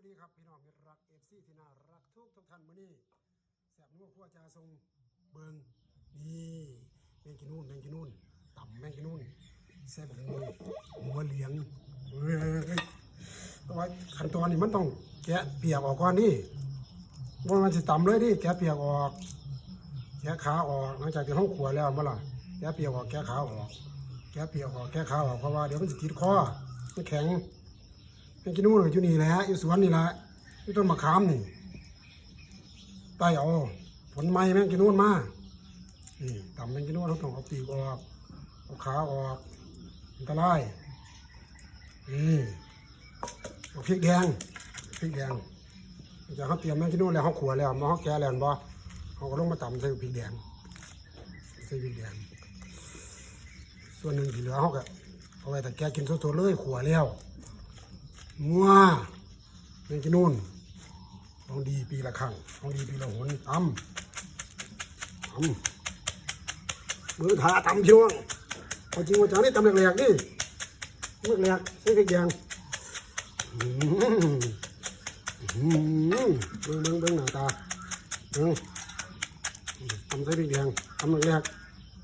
วัสดีครับพี่น้องมิรักเอฟซีที่น่ารักทุกทุกท่านมื้อนี้แสบนัวขั้วจาทรงเบิงนี่แมงกินนู่นแมงกินนู่นต่ำแมงกินนู่นแซ่บหัวหัวเหลียงเฮ้ยแต่ว่าขั้นตอนนี้มันต้องแกะเปียกออกก่อนนี่ว่ามันจะต่ำเลยดิแกะเปียกออก แกะขาออกหลังจากที่ห้องขัวแล้วมาล่ะแกะเปียกออกแกะขาออกแกะเปียกออกแกะขาออกเพราะว่าเดี๋ยวมันจะติดคอมันแข็ง แมงกินนู่นอยู่นี่แหละอยู่สวนนี่แหละอยู่ต้นมะขามนี่ไต่เอาผลไม้แม่งกินนู่นมานี่ต่ำแม่งกินนู่นเราต้องเอาปีกออกเอาขาออกอันตรายนี่เอาพริกแดงพริกแดงจากเขาเตรียมแม่งกินนู่นแล้วเขาขัวแล้วมาเขาแก่แล้วเห็นบ่เขาก็ลงมาต่ำใส่พริกแดงใส่พริกแดงส่วนหนึ่งที่เหลือเขาก็เอาไว้แต่แกกินสดๆเลยขัวแล้ว วแมงกินนู่นต้องดีปีละครั้งต้องดีปีละหนตำตำมือถาตำช่วงเอาจริงว่าจังนี่ตำแหลกๆนี่อแหลกใส่พริกแดงอื้อหืออื้อหือเบิ่งเบิ่งเบิ่งหน้าตาเบิ่งตำใส่พริกแดงตำแหลก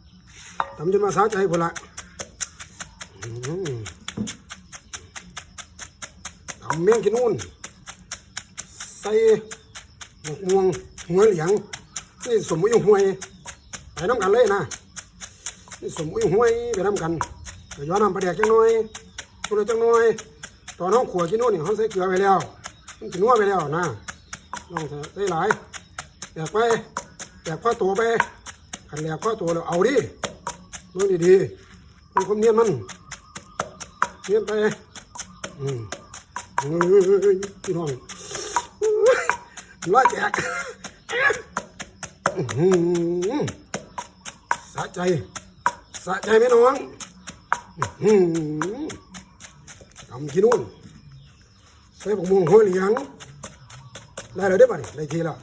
ๆตำจนมาสาใจพุ่นละอื้อหือทำเมี่ยงกินนู่นใส่หมกม่วงหัวเหลียงนี่สมมุติห่วยไปน้ำกันเลยนะนี่สมมุติห่วยไปน้ำกันย้อนน้ำปลาแดกจังหน่อยตัวละจังหน่อย ตอนน้องขัวกินนู่นเนี่ยเขาใส่เกลือไปแล้วมันกินนัวไปแล้วนะน้องใส่หลายแตกไปแตกข้อตัวไปขันแหลกข้อตัวแล้วเอาดิมือดีๆมันความเนียนมันเนียนไป อืม เฮ้ยพี่น้องร้อยแจกสะใจสะใจไหมน้องทำกินนู่นใส่ผงมงหัวเหลียงได้แล้วได้ป่ะนี่ได้ทีแล้ว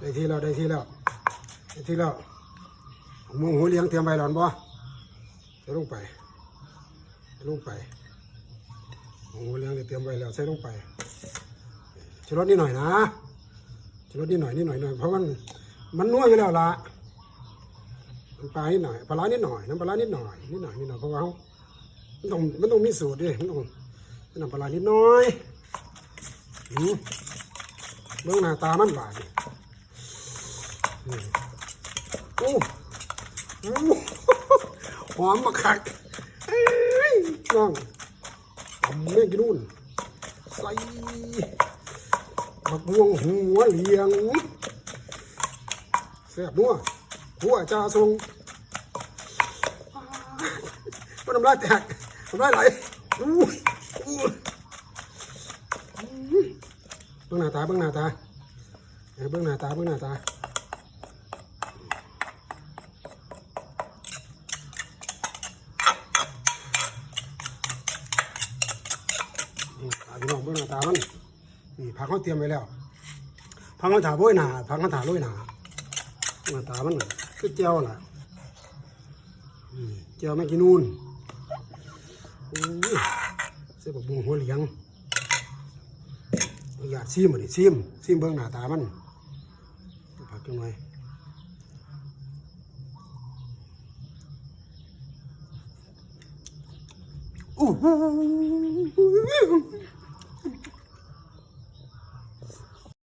ได้ทีแล้วได้ทีแล้วได้ทีแล้วผงมงหัวเหลียงเตรียมไว้หลอนบ่ใส่ลงไปใส่ลงไป อ้โหเลี้ยงเนี่ยเตรียมไว้แล้วใส่ลงไปชูรสนิดหน่อยนะชูรสนิดหน่อยนิดหน่อยหน่อยเพราะมันมันนัวอยู่แล้วละน้ำปลานิดหน่อยปลาร้านิดหน่อยน้ำปลาร้านิดหน่อยนิดหน่อยนิดหน่อยเพราะว่ามันต้องมันต้องมีสูตรดิมันต้องน้ำปลาร้านิดหน่อยอืมเบื้องหน้าตามันบาดนี่อืมโอ้โอ้หอมมาคักน้องำเมี่ยงกินนู่นใส่ผักบวงหัวเหลียงแซ่บนัวหัวจ่าทรงมันน้ำลายแตกน้ำลายไหลอู้อู้เบื้องหน้าตาเบื้องหน้าตาเบื้องหน้าตาเบื้องหน้าตาอืมตา พี่น้องเบื้องหน้าตามันนี่ผักเขาเตรียมไว้แล้วผักเขาถาโรยหนาผักเขาถาโรยหนาหน้าตามันคือเจียวล่ะเจียวไม่กินนูนเส้นบกบวงหัวเหลียงอยากซิมอะดิซิมซิมเบื้องหน้าตามันผักจังหน่อยอู้หู